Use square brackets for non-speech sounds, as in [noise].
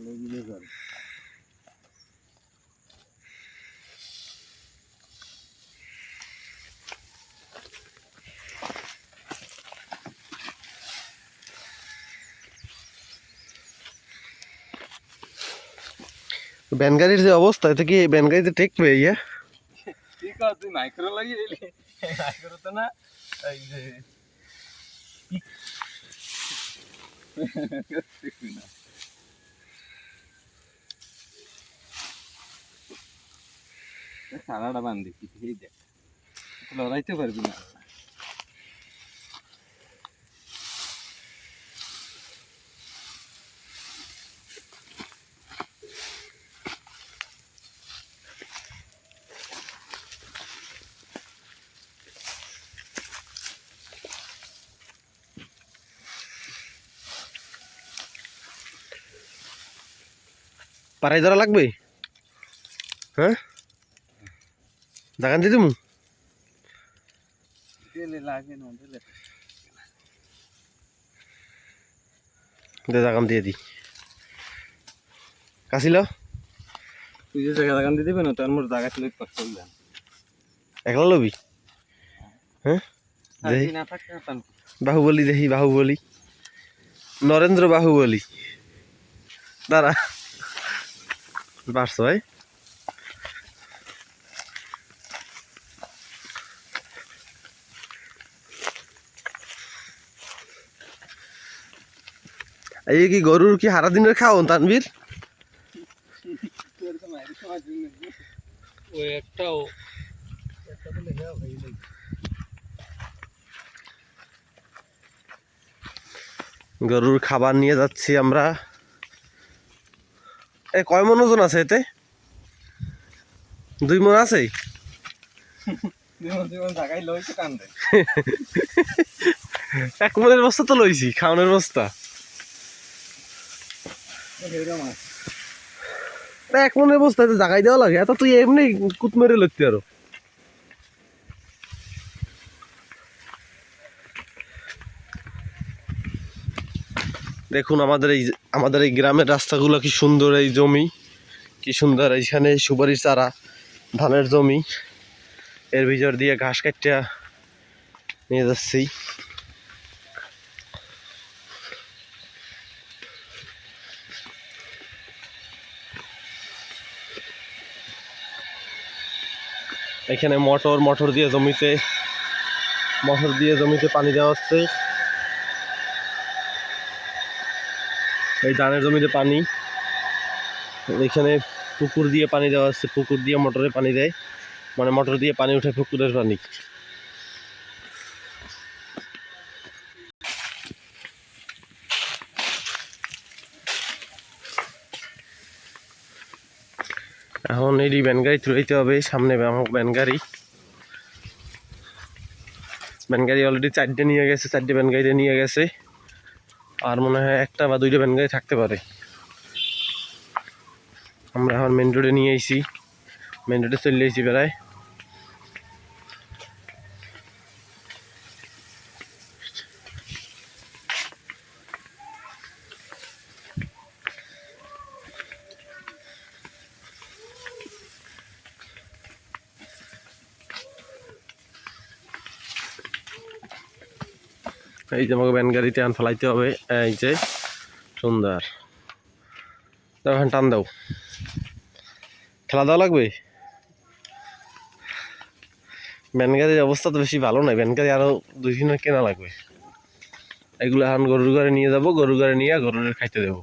ভালো মিলে করে ব্যানগাড়ির যে অবস্থা এতে কি ব্যানগাড়িতে টেকবে ইয়া ঠিক আছে তুই মাইক্রো লাগিয়ে দিলি। মাইক্রো তো না, এই যে দেখবি না সারাটা বান্ধি এই দেখ। লড়াইতে পারবি না। পাড়াই ধরা লাগবে? হ্যাঁ? দাগান দিয়ে দিমু? দাগান দিয়ে দি। কাছিল তুই যে জায়গা লাগান দিয়ে দিবে না তার মোট জায়গা ছিল একলা লবি? হ্যাঁ? বাহুবলি দেখি বাহুবলি। নরেন্দ্র বাহুবলি। দাঁড়া। পারছ ভাই। এই কি গরুর কি হারা দিনের খাওন তানবীর গরুর খাবার নিয়ে যাচ্ছি আমরা। এ কয় মন ওজন আছে এতে? দুই মন আছে? [laughs] এক মনের বস্তা তো লইছি খাওয়ানোর বস্তা। এক মনের বস্তা এতে জাগাই দেওয়া লাগে। এত তুই এমনি কুত মেরে লইতে আরও। দেখুন আমাদের এই আমাদের এই গ্রামের রাস্তাগুলো কি সুন্দর এই জমি। কি সুন্দর এইখানে সুপারির চারা, ধানের জমি। এর ভিতর দিয়ে ঘাস কাটিয়া নিয়ে যাচ্ছি। এখানে মটর মটর দিয়ে জমিতে, মটর দিয়ে জমিতে পানি দেওয়া হচ্ছে। এই ধানের জমিতে পানি। এখানে পুকুর দিয়ে পানি দেওয়া হচ্ছে, পুকুর দিয়ে মটরে পানি দেয়। মানে মোটর দিয়ে পানি উঠে পুকুরের পানি। এখন এই ব্যানগাড়ি তুলাইতে হবে, সামনে ভ্যান গাড়ি। ভ্যান গাড়ি অলরেডি চারটে নিয়ে গেছে, চারটে ভ্যান গাড়িতে নিয়ে গেছে। আর মনে হয় একটা বা দুইটা ভ্যান গাড়ি থাকতে পারে। আমরা এখন মেন রোডে নিয়ে আইছি। মেন রোডে চলে এসেছি প্রায়। এই যে আমাকে ব্যানগাড়িতে আন ফেলাইতে হবে। এই যে সুন্দর। দাও টান দাও। খেলা দেওয়া লাগবে? ব্যানগাড়ির অবস্থা তো বেশি ভালো নয়। ব্যানগাড়ি আরও দুই দিনের কেনা লাগবে। এগুলো এখন গরুর ঘরে নিয়ে যাব, গরুর ঘরে নিয়ে গরুর খাইতে দেবো।